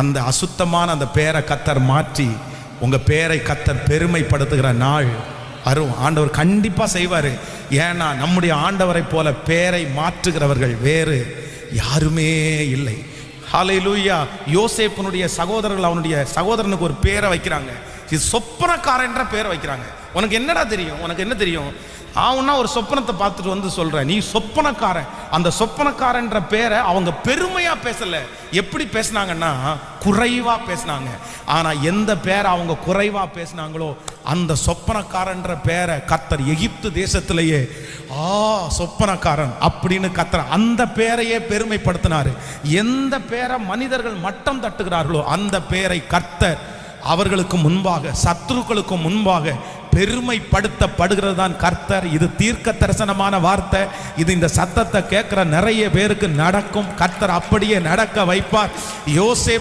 அந்த அசுத்தமான அந்த பேரை கத்தர் மாற்றி உங்கள் பேரை கத்தர் பெருமைப்படுத்துகிற நாள் வரும். ஆண்டவர் கண்டிப்பாக செய்வார். ஏன்னா நம்முடைய ஆண்டவரை போல பேரை மாற்றுகிறவர்கள் வேறு யாருமே இல்லை. காலை லூயா யோசேப்பனுடைய சகோதரர்கள் அவனுடைய சகோதரனுக்கு ஒரு பேரை வைக்கிறாங்க. சொப்பனக்காரன்ற பேரை வைக்கிறாங்க. உனக்கு என்னடா தெரியும்? உனக்கு என்ன தெரியும்? ஆவுன்னா ஒரு சொப்பனத்தை பார்த்துட்டு வந்து சொல்ற நீ சொப்பனக்காரன். அந்த சொப்பனக்காரன்ற பேரை அவங்க பெருமையா பேசல. எப்படி பேசுனாங்கன்னா குறைவா பேசுனாங்க. ஆனா எந்த பேரை அவங்க குறைவா பேசுனாங்களோ அந்த சொப்பனக்காரன்ற பேரை கத்தர் எகிப்து தேசத்திலேயே ஆ சொப்பனக்காரன் அப்படின்னு கத்தர் அந்த பேரையே பெருமைப்படுத்தினாரு. எந்த பேரை மனிதர்கள் மட்டம் தட்டுகிறார்களோ அந்த பேரை கர்த்தர் அவர்களுக்கு முன்பாக சத்ருக்களுக்கு முன்பாக பெருமைப்படுத்தப்படுகிறது தான் கர்த்தர். இது தீர்க்க தரிசனமான வார்த்தை. இது இந்த சத்தத்தை கேட்குற நிறைய பேருக்கு நடக்கும். கர்த்தர் அப்படியே நடக்க வைப்பார். யோசே